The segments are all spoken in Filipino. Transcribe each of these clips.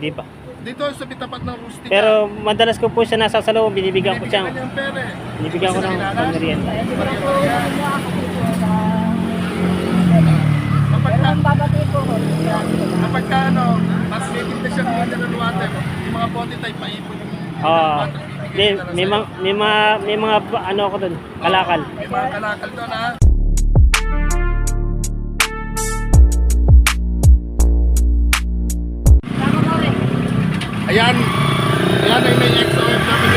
Di pa. Dito, sa bitapat ng rustika. Pero madalas ko po siya nasa salong, binibigyan ko siya. Binibigyan niyang pere. Binibigyan ko ng ba sa... Kapag ka, kapag ka, ano, mas may tinda siyang mineral water, yung mga bote tayo, paipon yung Oo. na may, sa'yo. mga, may mga, may mga ba- ano ako doon, kalakal. May mga kalakal doon, ha? Ayan. Ayan ay may XOFW.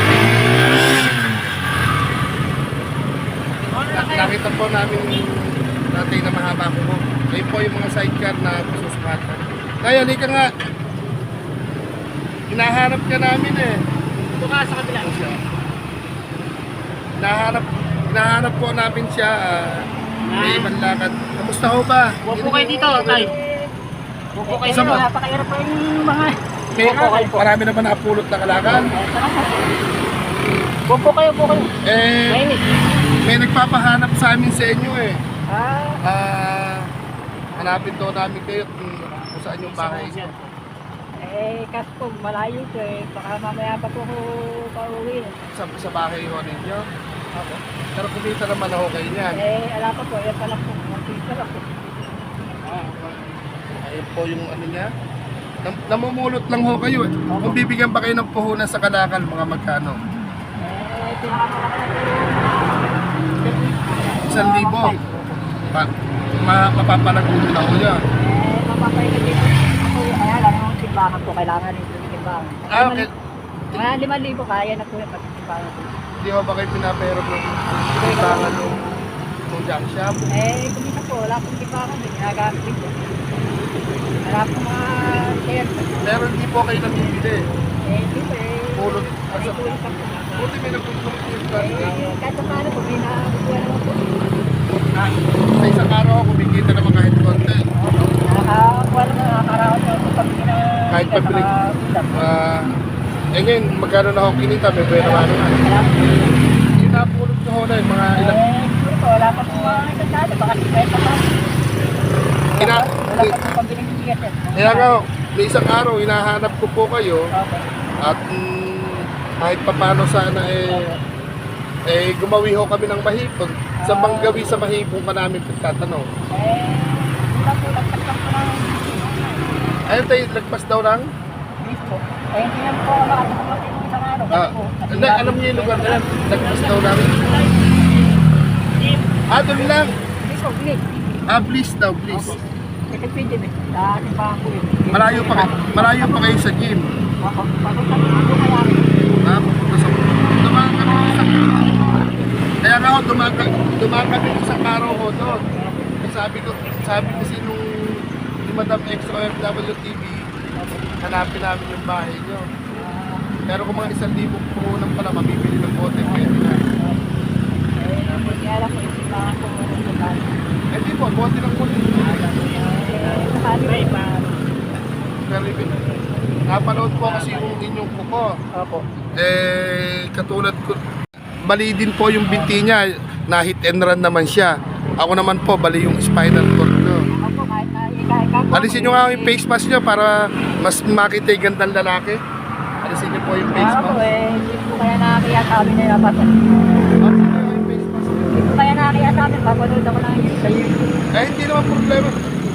Na- Nakita po namin natin na mahaba ko po. Ayun po yung mga sidecar na susukatan. Kaya, halika nga. Hinahanap ka namin eh. Ito ka sa kabila. Hinahanap, hinahanap po namin siya. ah, may ibang lakad. Kamusta ho ba? Huwag po kayo dito, tay. Huwag po kayo dito. mga- Napakahirap po yung mga... May, marami naman nakapulot na kalakan. Po kayo, po kayo. Eh, may nagpapahanap sa amin sa inyo eh. Ah, Ah, hanapin to namin kayo kung, kung saan yung bahay niyo. eh, kasi po, malayo ko eh. Baka mamaya pa po ako pauwi. Sa, sa bahay ho ninyo. Pero kumita naman ako kayo niyan. Eh, ala pa po, yan pala po. Magpisa lang po. Ayun po yung ano niya. Nam namumulot lang ho kayo eh. Kung bibigyan pa kayo ng puhunan sa kalakal, mga magkano? Eh, na. Isang libo. Pa, ma, mapapalago nyo na ho yan. Eh, mapapahinga din po. Ako, kaya lang yung timbangan po, kailangan yung timbangan. Ah, okay. Mga lima libo, kaya na po yung pagtimbangan po. Hindi ho ba kayo pinapahero ng timbangan ng ng junk shop? Eh, kumita po, wala pong timbangan din. Ginagamit po. Wala pong mga Pero hindi po kayo namimili. Eh, hindi po eh. Pulot. May kulit pa po. Buti may nagpupulot yung plastic. Eh, paano po, may nakakuha naman po. Ah, sa isang araw ako kumikita naman kahit konti. Nakakakuha naman, nakakaraos na po pag. Kahit nakaulam. Ah, eh ngayon, magkano na ako kinita? May buwan naman. Po. Yung napulot ko na yung mga ilang... Eh, po, wala pa po mga kasada. Baka si Kwenta pa. Ina, Wala pa po pambiling bigas yan. kaya may isang araw, hinahanap ko po kayo at mm, kahit papano sana eh, eh gumawi ho kami ng mahipon. Sa bang gawi sa mahipon pa namin pagtatanong. Ayun tayo, lagpas daw lang. Eh, hindi naman po ako ng isang araw. Ah, hindi, alam niyo yung lugar na yan. Lagpas daw lang. Ah, doon lang. Ah, please daw, please. Kasi pwede eh. Dahil pa ako eh. Malayo pa kayo, malayo pa kayo sa gym. Ako, papunta ko kaya. Ha? Gusto ko. Dumaan kami sa Kaya nga ako, dumaan, ka- dumaan sa araw ko doon. Sabi ko, sabi kasi nung ni Madam XOFW TV, hanapin namin yung bahay nyo. Pero kung mga isang libo puhunan pala, mabibili ng bote, pwede na. Eh, hindi alam ko yung simbahan ko. Eh di po, bote ng bote. Sabi pa. Pero ibig, napanood po kasi yung inyong kuko. Opo. Eh, katulad ko, bali din po yung binti niya, na hit and run naman siya. Ako naman po, bali yung spinal cord ko. Opo, kahit na kahit ako. Alisin nyo nga yung face mask nyo para mas makita yung gandang lalaki. Alisin nyo po yung face po mask. eh, hindi po kaya amin na dapat. Alisin nyo yung face mask nyo. Hindi po kaya sa amin, papanood ako lang yun sa YouTube. Eh, hindi naman problema.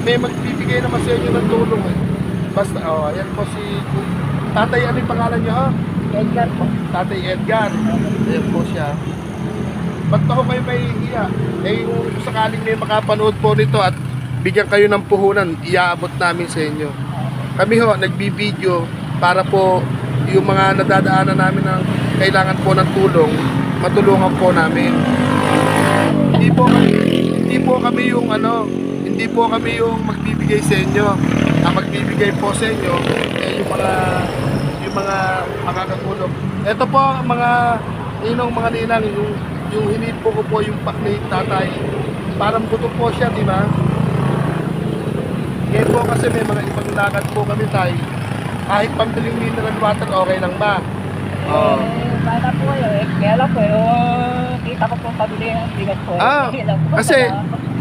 May magbibigay naman sa inyo ng tulong eh. Basta, oh, ayan po si Tatay, ano yung pangalan nyo? Oh? Edgar po. Tatay Edgar. Ayan po siya. Ba't ako kayo may hiya? Eh, kung sakaling may makapanood po nito at bigyan kayo ng puhunan, iaabot namin sa inyo. Kami ho, nagbibideo para po yung mga nadadaanan namin ng kailangan po ng tulong, matulungan po namin. Hindi po hindi po kami yung ano, hindi po kami yung magbibigay sa inyo. Ang magbibigay po sa inyo eh, yung mga yung mga makakatulong. Ito po mga ninong mga ninang yung yung hinid po ko po yung pack ni tatay. Parang buto po siya, di ba? Ngayon po kasi may mga ibang lakad po kami tay. Kahit pambiling mineral water, okay lang ba? Oo. Eh, paano po kayo eh? Kaya lang po eh, ko pong pabili ng bigas po. Ah, lang kasi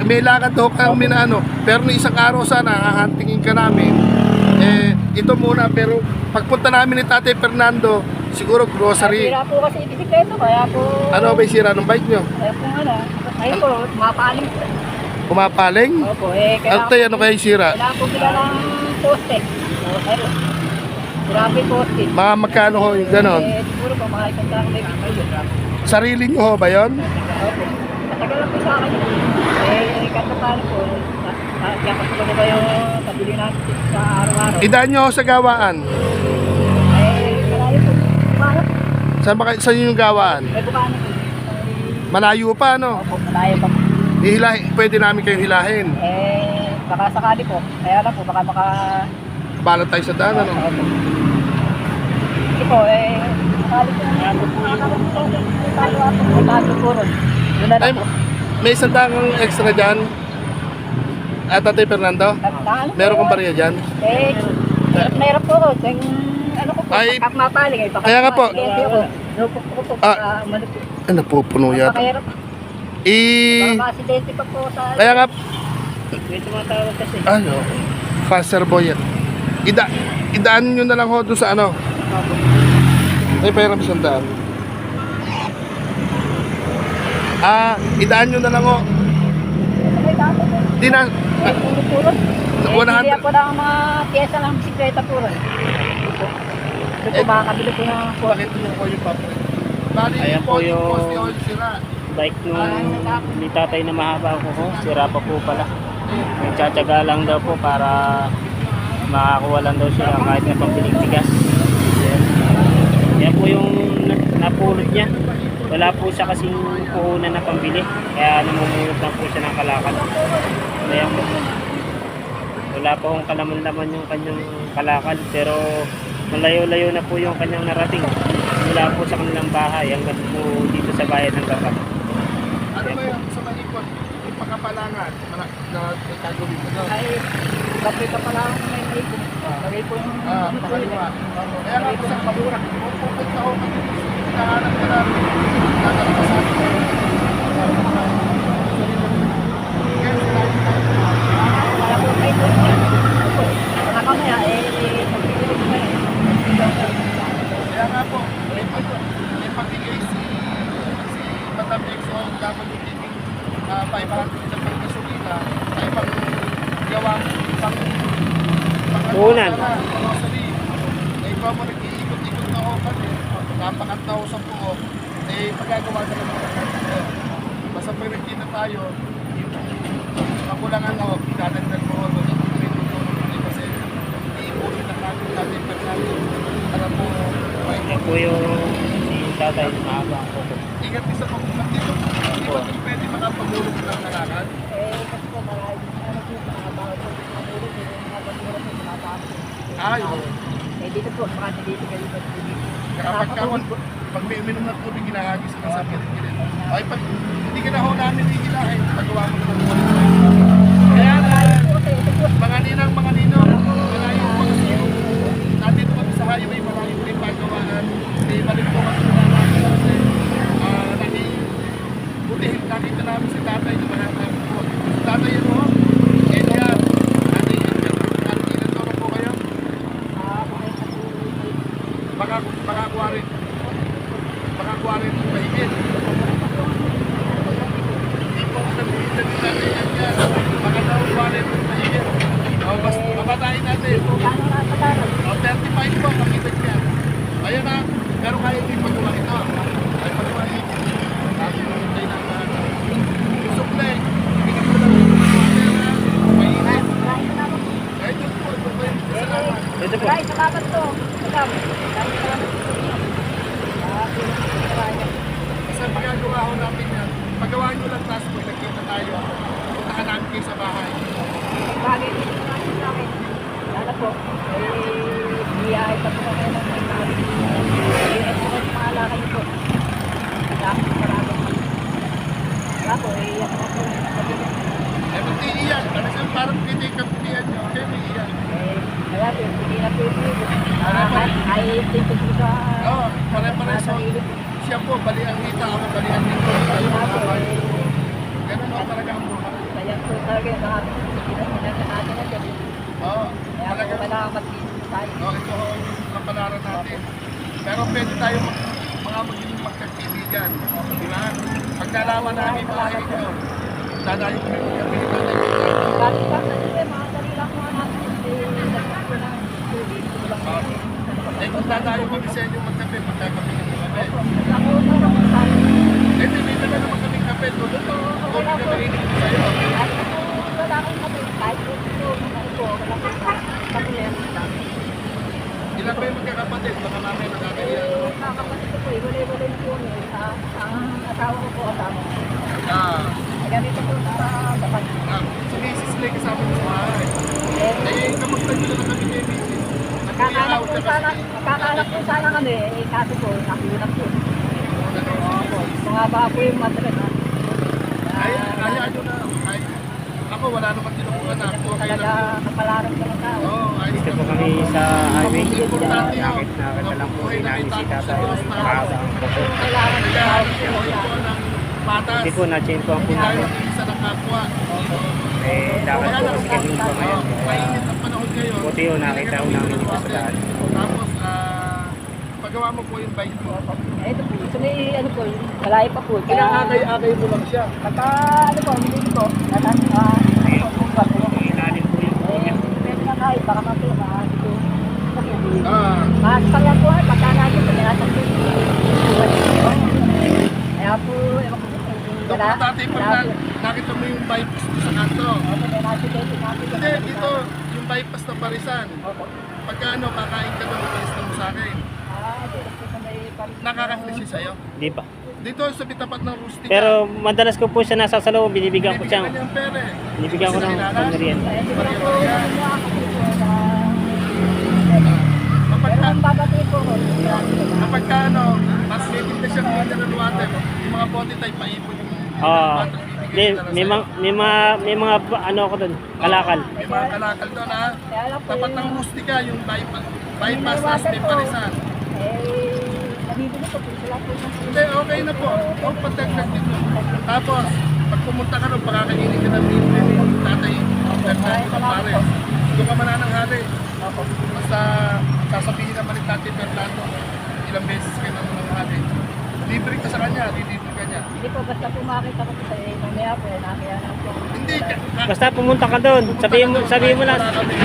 may lakad ho kami na ano. Pero nung isang araw sana, hahantingin ka namin. Eh, ito muna. Pero pagpunta namin ni Tatay Fernando, siguro grocery. Nasira po kasi bisikleta, kaya po... Ano ba sira ng bike nyo? Kaya po ano, ngayon po, mapaling po. Pumapaling? Opo, eh, Ano kailangan, tayo, ano kaya yung sira? kailangan po sila ng poste. O, ayun. Grabe poste. Mga magkano ho yung ganon? Eh, siguro po mga isang daan may kayo. Sarili nyo ho ba yun? Opo. Matagal lang po sa akin. Eh, paano po, kaya ko po ba yung pabili natin sa araw-araw. Idaan nyo sa gawaan. Eh, malayo po. Po. Saan, ba, saan yung gawaan? Eh, bukana po. Malayo pa, no? Opo, malayo pa po. Hihilahin, pwede namin kayong hilahin. Eh, baka sakali po. Kaya lang po, baka maka... Balat tayo sa daan, ano? Opo. Sige po, eh, Ay, may isang daang extra dyan. At Tatay Fernando? Meron kong bariya dyan? Eh, meron- meron po ko. Yung, ano ko po, Ay, mapaling. Eh, baka kaya nga po. Ah. Ah. Ay, napupuno yata. I... Baka ma-accidente pa po sa... Kaya nga, May tumatawag kasi. ano, faster boy yan. Ida, idaan nyo na lang ho doon sa ano. Ay, pera isang daan. Ah, idaan nyo na lang dati po. Di na, Eh. Eh, 100. bili ako ng mga pyesa ng bisikleta po ron. Ito. Po, Eh, makakabili ko ng bakit nyo po yung papel? Bali, Ayan po yung-. Bike nung ni tatay na mahaba ko ko. Sira pa po pala. Nagtsatsaga lang daw po para makakuha lang daw siya kahit na pambiling tigas. Yan. Yan po yung na- napulot niya. Wala po siya kasing puhunan na pambili. Kaya namumulot lang po siya ng kalakal. Kaya po. Wala pa akong kalaman-laman yung kanyang kalakal. Pero malayo-layo na po yung kanyang narating. Mula po sa kanilang bahay hanggang po dito sa bayan ng Gapat. Ano ba yung sa malikot? Yung pagkapalangan na, na, na kape ka pala ako may may po. Lagay po yung... Ah, pakaliwa. Kaya nga, isang paburak. Kung pupunta ako kasi hinahanap ka namin. Tatalapasan. Kaya po may po niya. Baka mamaya, eh, magbibili ko na eh. Kaya nga po, may, pag, may pagbigay si, si Madam XO dapat yung titing uh, 500 na pang gasolina ay pang gawa pang pang Puhunan. ano, grocery. Eh, ikaw mo nag-iikot-ikot na ako kami. Napakat na ako sa buo. Eh, magagawa na lang ako. Basta pag nagkita tayo, yung makulangan ako, dadagdag mo ako. Kasi iipunin na natin natin pag natin alam mo, may Yan po yung tatay na mahaba ko. Ingat din sa pagkulang dito. Hindi ba ito pwede makapagulong ng nalakan? Eh, kasi po, marami ano po, mga po, mga eh, mga basura po, mga taas. Ay, oo. Eh, dito po, baka dito kayo ba dito. Kaya pag kawan, pag may uminom ng tubig, ginahagis ka sa pilit-pilit. Ay, pag hindi ka na ho namin igilahin, pagawa mo mo. Kaya na, mga ninang, mga ninong, malayo po kasi yung nandito kami sa highway, malayo po yung pagawaan. Eh, balik po kasi ah, nani, buti, nakita namin si tatay, di ba natin po. Tatay yun ho, Edgar, ano yun, ano ilan toro po kayo? Baka, baka kuwarin. Baka kuwarin ng mahigit. Hindi po ako nabibita ni tatay yan yan. Baka daw kuwarin ng mahigit. O, mas mabatain natin. O, 35 po, makita niya. Ayun na, pero kaya hindi pagawa ito. Ay pagawa ito. Sabi mo, hintay na ang ano. Yung supply, ibigay ko lang yung water na mainit. Ay, ito po, ito po yung salamat. Ito po. Ay, salamat to. Salamat. Ay, salamat po. Ah, salamat. Kasi ang magagawa ko natin yan, pagawa nyo lang task ko, nagkita tayo, puntahan namin kayo sa bahay. Sa akin. Sana po, eh, biyahe pa po kayo ng may tao. Eh, ito po yung mga lakay po. Salamat po marami. Wala po, eh, yan po po. Eh, ba't iiyak? Ano siya, parang kinikapitihan nyo, okay, may iyak. Eh, kaya po, hindi na po yung Ah, ay, ay, dito po sa... Oo, pare-pareho. sa sarili po. Siya po, bali ang kita, ako bali ang dito. Tayo Oo, Kaya po talagang kailangan mag-isip tayo. Oh, ito ho yung kapalaran natin. Pero pwede tayo mag, mga magiging magkakaibigan. Di ba? Pagkalaman namin dadayo mga natin. Kasi nagpas ko ng tubig. Kulang Ah. Eh kung dadayo kami sa inyo magkape, na naman tayo. Eh, bibili na naman kami kape. Kung ito, kung hindi kami inig sa'yo. Wala akong. Kahit wala ko sa kapilyan. Ilan ba yung magkakapatid? Baka mamaya nakakaiyan. Eh, mga kapatid ko po, eh, wala-wala po eh. Sa, ang asawa ko po, asawa ko. Ah, Ganito po sa dapat. ah, Mrs. Lee kasama ko sa bahay. Eh, Eh, kapag nagdala na kami kay Mrs. Magkakanak po sana, kasi. magkakanak po sana kami, eh, kaso po, nakulat po. Baka po yung madre na. Ay, kaya nyo na. Ako wala naman tinukuhan na. Lang. kapalaran ka Dito po kami sa highway. Yun. Nakit nakita lang po si namin si tatay. Nakakasama po po. Kailangan ng Kaya tao. ano po, ito po ng patas. Hindi po na-champuan po Hindi tayo namin. Eh, dapat po kasi kami po ngayon. ang panahon ngayon. Buti yun, nakita ko namin dito sa daan. Tapos, ah, paggawa mo po yung bike mo. Eh, ito po, ito may, ano po, malayo pa po. Kaya agay-agay mo lang siya. Pagka, ano po, hindi po, natas, ah, ano po, ba po. Ilalim po yung Eh, kahit, baka baka ito. Ah, Makakasal lang po, pagka natin, pag natin po. Kaya po, ewan ko wala- dati pag na, nakita mo yung bypass sa kanto. Hindi, dito, yung bypass ng Parisan. Opo. Pagka ano, kakain ka doon, palis mo sa akin. Ah, dito sa. Nakakahuli siya sa'yo. Hindi pa. Dito sa bitapat ng rustika. Pero madalas ko po siya nasa salong, binibigyan ko siya. Binibigyan niyang pera eh. Binibigyan ko ng pangmerienda. Eh, di ba po, ano ako po, sa... Kapag Pero ka, ang babati po ko, kapag ka ano, mas may tinda siyang mineral water, yung mga bote tayo paipon yung Oo. bibigyan May, may, mga, may mga, may mga, ano ako doon, kalakal. May mga kalakal doon ha. po, Tapat ng rustika, yung bypass, bypass na po. Parisan. Hindi, okay na po. Huwag patagdag dito. Tapos, pag pumunta ka rin, baka kainin ka ng libre ni tatay. Fernando Pampares. Doon ka manananghali. Basta sasabihin naman ni tatay Fernando, ilang beses ka na nananghali. Libre ka sa kanya, libre ka niya. Hindi po, basta po makita ko sa eh, mamaya po, eh, nakaya na po. Hindi ka. ka- Basta pumunta ka doon. Sabihin mo, sabihin mo lang. Kami. Eh,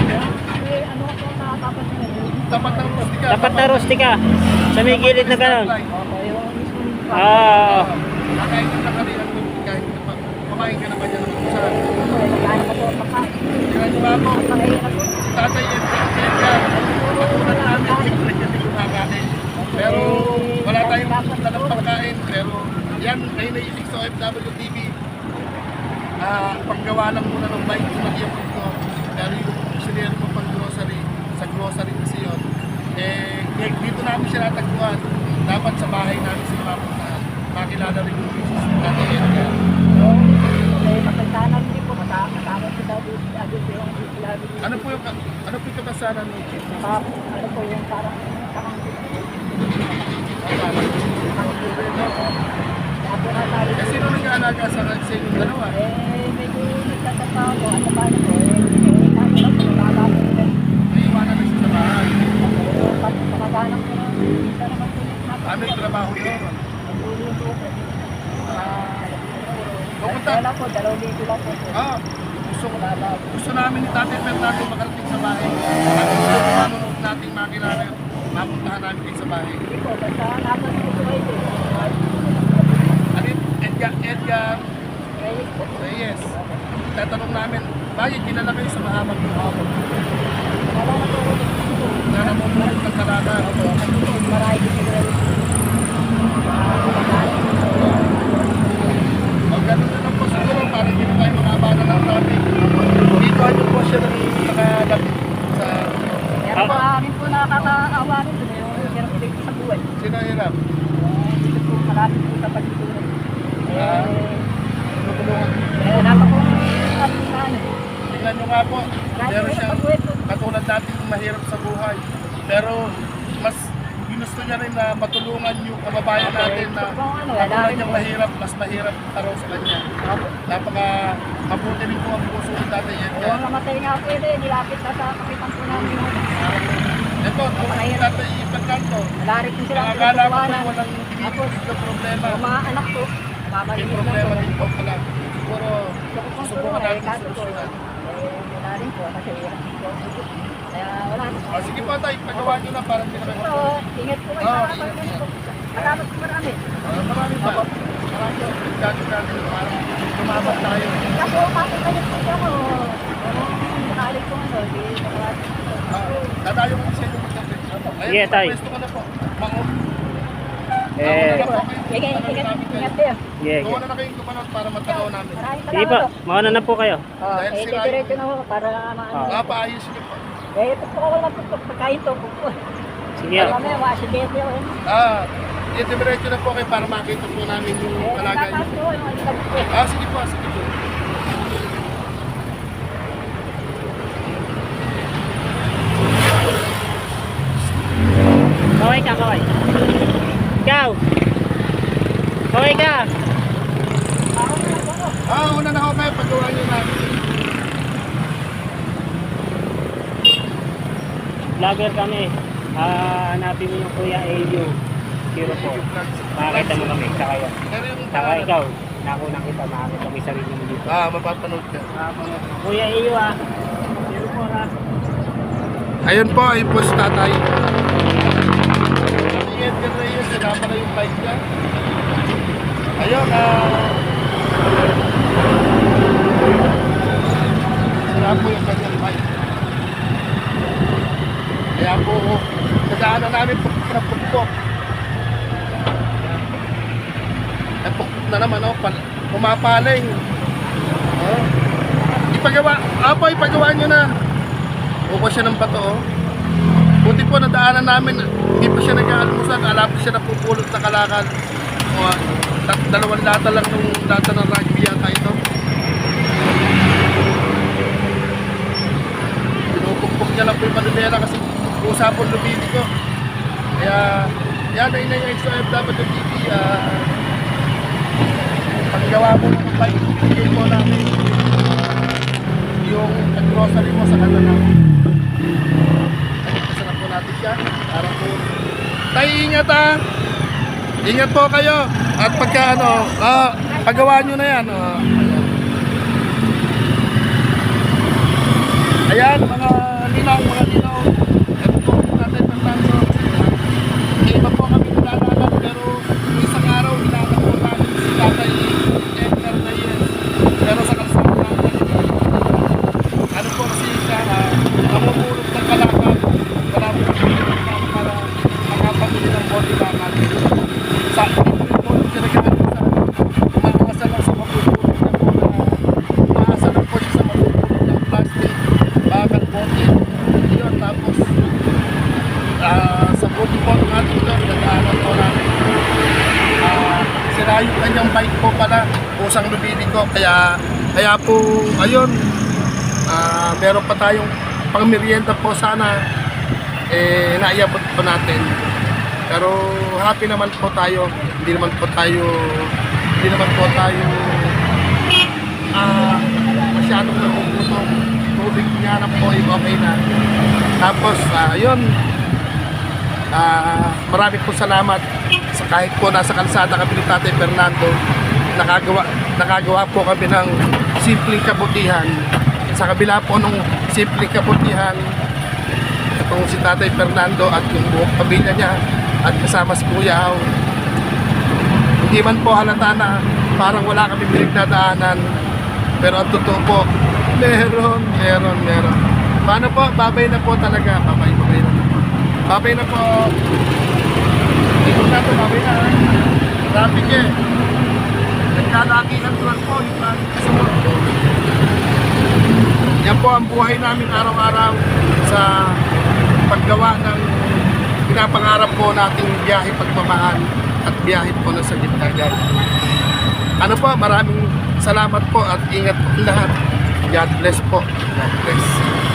ano po nakakapat na yun? Tapat ng rustika. Dapat na rustika. Sa may gilid na gano'n. Opo, yung mismo. Ah, Kakain ka na kanina kung kahit pa- kumain ka naman yan ng pusa. Nagkano ko po, baka, Kaya di ba po, makahirap po. si tatay libre kumakain. Pero wala tayong ng. Yan, ay naiisip sa OFW TV. Ah, paggawa lang muna ng bike na i-upload ko. Pero yung sinero mo pang grocery, sa grocery kasi yun, eh, dito namin siya natagpuan. Dapat sa bahay namin sila mapuntahan. Makilala rin yung business yung lagi. Ano po yung, ano po yung kabasaran mo? Saka, ano po yung parang, parang, Eh, sino nag-aalaga sa, sa inyong dalawa? Eh, medyo nagtatapa ako at paano po, eh, eh, nakakapit ko. May iwanan na siya sa bahay. Eh, pag makaganap ko na, isa naman po, Ano yung trabaho yun? nagulong. Ah, Pupunta. Kaya lang po, dalawang libo lang po. Ah, gusto, Wala ba? gusto namin ni Tatay Fernando makarating sa bahay. At gusto ko manunod nating makilala. Mapuntahan namin kayo sa bahay. Hindi po, basta po ito kayo. Edgar, Edgar Eh. Reyes. Tatanong namin, bakit kilala kayo sa mahabang buhok? Wala na po ako. Na namumulot ng talaga. Marami po sila. O ganun na lang po siguro para hindi na tayo makabana ng traffic. Dito ano po siya nang nakalapit sa Pero maaaring po nakakaawa rin ulit sa buhay. sino hirap. Dito po malapit po sa pagtutulog. Ah. Eh, Tutulungan. eh, napakong at ano. Po, meron siyang katulad natin mahirap sa buhay. Pero mas gusto niya rin na matulungan yung kababayan natin na ano, katulad niyang mahirap, mas mahirap araw sa kanya. Napaka mabuti rin po ang puso ni Tatay Kung Edgar. namatay nga po yun, eh, nilapit na sa kapitan po namin. Ito, kung Tatay sila nakakala ko po walang binibigay na problema. Mga anak ko, May problema din po pala. Siguro, eh, natin po, solusyonan. Rin po, kasi po. Kaya wala. Ah, sige po tayo, pagawa nyo na para hindi na Ito, kayo. ingat po kayo. Ah, sa ingat mga po. Salamat po marami. Ah, marami pa. Marami pa. Dati natin tumabak tayo. Kasi kapit kayo po siya ko. Anong nakalit ko ano, di nakalit. Ah, Dadayo ko sa inyo magkape. Ayun, Sige, tay. pwesto ko na po. Eh, kayo. yeah, Gawa yeah. na na kayong kumanood para matanaw namin. Sige po, mauna na po kayo. Oh, Dahil eh, sila- diretso na ako para maano. Ah. Ah, paayos niyo po. Eh, ito po wala po po pagkain to. Sige. Alam mo, wasidente ako. eh. Ah, i-diretso na po kayo para makita po namin yung Eh, kalagayan tataas niyo. po, yung ilag po. Ah, sige po, sige po. Kaway ka, kaway. Ikaw. Kaway ka. Ah, una na ako kayo, paggawa niyo na. Vlogger kami. Ah, hanapin mo yung Kuya Elio. Zero po. Makakita mo kami. Saka yun. Saka ikaw. Nakuna kita. Makakita yung sarili mo dito. Ah, mapapanood ka. Kuya Elio ah. Zero po ah. Ayun po, ayun po si tatay. Si Edgar Reyes, sinama na yung bike niya. Ayun, ah... Sira po yung kanyang bike. Kaya po, nadaanan namin po na pukpok. Eh, pukpok na naman, oh, pal pumapaling. Oh. Ipagawa, apo, ipagawa nyo na. Buko siya ng bato, oh. Buti po nadaanan namin, hindi pa siya nag-aalmusan, alam po siya napupulot na kalakal. O, tat- dalawang lata lang nung lata ng rugby yata ito. Pinupukpok niya lang po yung manubela kasi usapon lumili ko. Kaya, yan ay na yung XOFW TV. Ah, paggawa mo ng bike, bigay po namin yung grocery mo sa kanila. Kasarap po natin siya. Para po. Tay, ingat ha. Ingat po kayo. At pagka ano, ah, paggawa nyo na yan. ah. ayan, mga nilaw, mga nilaw. Ito po, natin Fernando. Hindi pa po kami nalalaman, pero isang araw, nilalang po namin si Tatay Edgar Reyes. Pero sa kalsada natin, ano po kasi siya, uh, namumulot ng kalakal. Wala po kasi naman para makapamili ng body bakal. Sa po, sinagaan ko sa umaasa lang sa mapupulot niya po na umaasa lang po siya sa mapupulot ng plastic, bakal body. Yun, tapos ah, sa body po ng ating ito, nagaanan po namin. Ah, sira yung kanyang bike po pala, pusang lumili ko. Kaya, kaya po, ayun, Ah, meron pa tayong pangmerienda po sana eh naiabot po natin. Pero happy naman po tayo. Hindi naman po tayo hindi naman po tayo ah masyadong nagugutom. Tubig nga lang po ay okay na. Tapos ah, yun ah marami po salamat sa kahit po nasa kalsada kami ni Tatay Fernando nakagawa nakagawa po kami ng simpleng kabutihan. Sa kabila po nung simpleng kabutihan itong si Tatay Fernando at yung buong pamilya niya at kasama si Kuya Au hindi man po halata na parang wala kami pinagdadaanan pero ang totoo po meron, meron, meron. Paano po? babay na po talaga. Babay, babay na babay na po. Ikot na to, babay na. Traffic eh nagkalakihan lang po yung traffic sa mundo yan po ang buhay namin araw-araw sa paggawa ng pinapangarap po nating biyahe pagmamahal at biyahe po na sa Gitnagan. Ano po, maraming salamat po at ingat po lahat. God bless po. God bless.